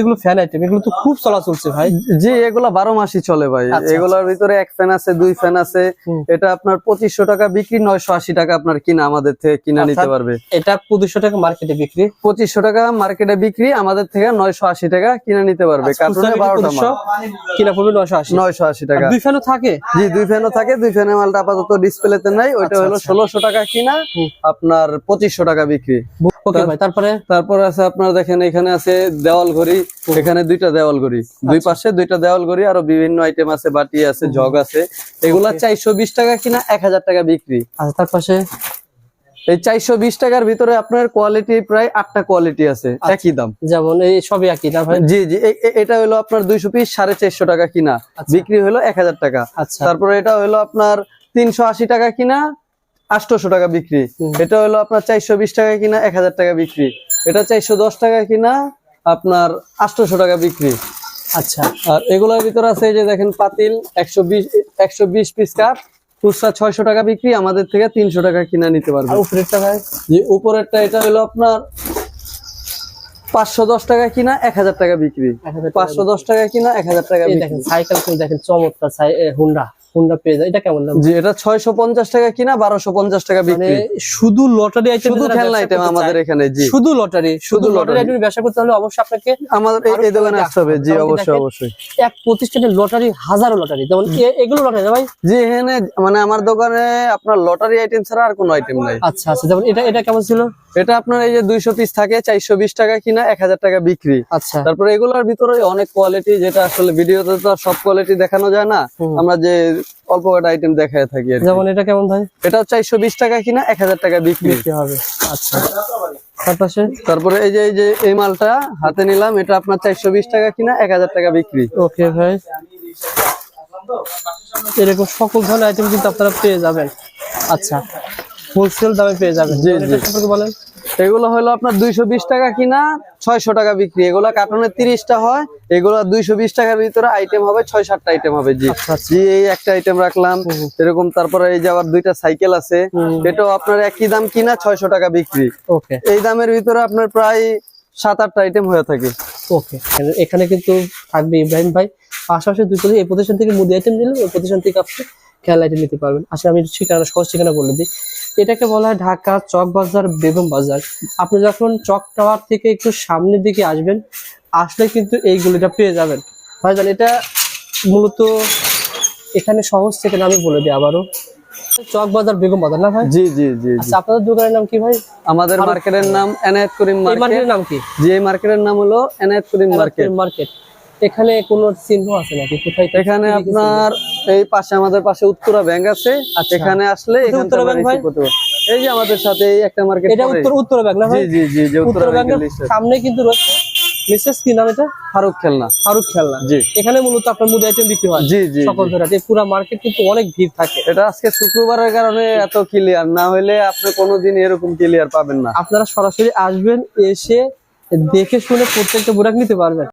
এগুলো fan item এগুলো তো খুব চলা চলছে ভাই। জি এগুলা বারো মাসই চলে ভাই। আচ্ছা, এগুলোর ভিতরে এক ফ্যান আছে দুই ফ্যান আছে। এটা আপনার পঁচিশশো টাকা বিক্রি নয়শো আশি টাকা আপনার কিনা আমাদের থেকে কিনা নিতে পারবে। এটা পঁচিশশো টাকা মার্কেটে বিক্রি? পঁচিশশো টাকা মার্কেটে বিক্রি আমাদের থেকে নয়শো আশি টাকা কিনে নিতে পারবে। আচ্ছা, কার্টুনে খুচরা বারোটা বিক্রি মাল। 2500, কিনা পড়বে নয়শো আশি। নয়শো আশি টাকা। দুই ফ্যানও থাকে? জি দুই ফ্যানও থাকে দুই ফ্যানের মালটা আপাতত ডিসপ্লেতে নাই। ওইটা আচ্ছা, হলো আচ্ছা। ষোলোশো টাকা কিনা আপনার পঁচিশশো টাকা বিক্রি। তারপরে? তারপর আছে আপনার দেখেন এখানে আছে দেওয়াল ঘড়ি এখানে দুইটা দেওয়াল ঘড়ি। দুই আচ্ছা। পাশে দুইটা দেওয়াল ঘড়ি আরও বিভিন্ন আইটেম আছে বাটি আছে জগ আছে। এগুলা চারশো বিশ টাকা কিনা এক হাজার টাকা বিক্রি। আচ্ছা তার পাশে? এই চারশো বিশ টাকার ভিতরে আপনার কোয়ালিটি প্রায় আটটা কোয়ালিটি আছে আচ্ছা। একই দাম। যেমন এই সবই একই ভাই জি জি এটা হলো আপনার দুইশো পিস সাড়ে চারশো টাকা কিনা। আচ্ছা। বিক্রি হলো এক হাজার টাকা। আচ্ছা। তারপরে এটা হলো আপনার তিনশো আশি টাকা কিনা আটশোশো টাকা বিক্রি। এটা হলো আপনার চারশো বিশ টাকা কিনা এক হাজার টাকা বিক্রি। এটা চারশো দশ টাকা কিনা আপনার আটশোশো টাকা বিক্রি। আচ্ছা। আর এগুলোর ভিতরে আছে যে দেখেন পাতিল একশো বিশ একশো বিশ পিস কাঠ খুচরা ছয়শো টাকা বিক্রি আমাদের থেকে তিনশো টাকা কিনা নিতে পারবে উপরেরটা ভাই? যে উপরেরটা এটা হলো আপনার পাঁচশো দশ টাকা কিনা এক হাজার টাকা বিক্রি। পাঁচশো দশ টাকা কিনা এক হাজার টাকা দেখেন সাইকেল দেখেন চমৎকার হুন্ডা। হুন্ডা পেয়ে যায়? এটা কেমন দাম? জি এটা ছয়শো পঞ্চাশ টাকা কিনা বারোশো পঞ্চাশ টাকা মানে বিক্রি। শুধু লটারি আইটেম শুধু খেলনা আইটেম আমাদের এখানে জি। শুধু লটারি শুধু লটারি আইটেম ব্যবসা করতে হলে অবশ্যই আপনাকে আমাদের এই- দোকানে আসতে হবে। জি অবশ্যই অবশ্যই। এক প্রতিষ্ঠানের লটারি হাজারো লটারি। যেমন এগুলো লটারি ভাই? জি এখানে মানে আমার দোকানে আপনার লটারি আইটেম ছাড়া আর কোনো আইটেম নাই। আচ্ছা আচ্ছা যেমন এটা এটা কেমন ছিল? এটা আপনার এই যে দুইশো পিস থাকে চারশো বিশ টাকা কিনা এক হাজার টাকা বিক্রি। আচ্ছা। তারপরে এগুলোর ভিতরে অনেক কোয়ালিটি যেটা আসলে ভিডিওতে তো আর সব কোয়ালিটি দেখানো যায় না। আমরা যে অল্প কটা আইটেম দেখায় থাকি যেমন এটা কেমন ভাই? এটা চারশো বিশ টাকা কিনা এক হাজার টাকা বিক্রি। হবে। আচ্ছা। তারপরে এই যে এই যে এই মালটা হাতে নিলাম এটা আপনার চারশো বিশ টাকা কিনা এক হাজার টাকা বিক্রি। ওকে ভাই। এরকম সকল ধরনের আইটেম কিন্তু আপনারা পেয়ে যাবেন। আচ্ছা। হোলসেল দামে পেয়ে যাবেন। জি, জি। বলেন। এগুলো হলো আপনার দুইশো বিশ টাকা কিনা ছয়শো টাকা বিক্রি। এগুলা কার্টনের তিরিশটা হয় এগুলো দুইশো বিশ টাকার ভিতরে আইটেম হবে ছয় সাতটা আইটেম হবে জি। আচ্ছা, আচ্ছা। জি এই একটা আইটেম রাখলাম। এরকম তারপরে এই যে আবার দুইটা সাইকেল আছে। এটাও আপনার একই দাম কিনা ছয়শো টাকা বিক্রি। ওকে। এই দামের ভিতরে আপনার প্রায় সাত আটটা আইটেম হয়ে থাকে। ওকে। এখানে কিন্তু থাকবে ইব্রাহিম ভাই। পাশাপাশি দুই প্রতি এই প্রতিষ্ঠান থেকে মুদি আইটেম দিলে ওই প্রতিষ্ঠান থেকে আপনি খেয়াল আইটেম নিতে পারবেন। আসলে আমি ঠিকানা সহজ ঠিকানা বলে দিই। এটাকে বলা হয় ঢাকা চক বাজার বেগম বাজার। আপনি যখন চক টাওয়ার থেকে একটু সামনের দিকে আসবেন আসলে কিন্তু এইগুলিটা পেয়ে যাবেন। ভাইজান এটা মূলত এখানে সহজ থেকে আমি বলে দিই আবারও। চক বাজার বেগম বাজার না ভাই? জি জি জি। আচ্ছা আপনাদের দোকানের নাম কি ভাই? আমাদের মার্কেটের নাম এনায়েত করিম এই মার্কেট। মার্কেটের নাম কি? যে মার্কেটের নাম হলো এনায়েত করিম মার্কেট। মার্কেট। এখানে কোনো চিহ্ন আছে নাকি? কোথায় এখানে? আপনার এই পাশে আমাদের পাশে উত্তরা ব্যাংক আছে। আচ্ছা। এখানে আসলে উত্তরা ব্যাংক ভাই? এই যে আমাদের সাথে এই একটা মার্কেট এটা উত্তর উত্তর ব্যাংক না ভাই? জি জি যে উত্তর ব্যাংকের ব্যাংকের সামনে কিন্তু রয়েছে। মিসেস কি নাম এটা? ফারুক খেলনা। ফারুক খেলনা। জি। এখানে মূলত আপনার মুদি আইটেম বিক্রি হয়। জি জি সকল জি। ধরে এই পুরো মার্কেট কিন্তু অনেক ভিড় থাকে। এটা আজকে শুক্রবারের কারণে এত ক্লিয়ার না হলে আপনি কোনোদিন এরকম ক্লিয়ার পাবেন না। আপনারা সরাসরি আসবেন এসে দেখে শুনে প্রত্যেকটা প্রোডাক্ট নিতে পারবেন।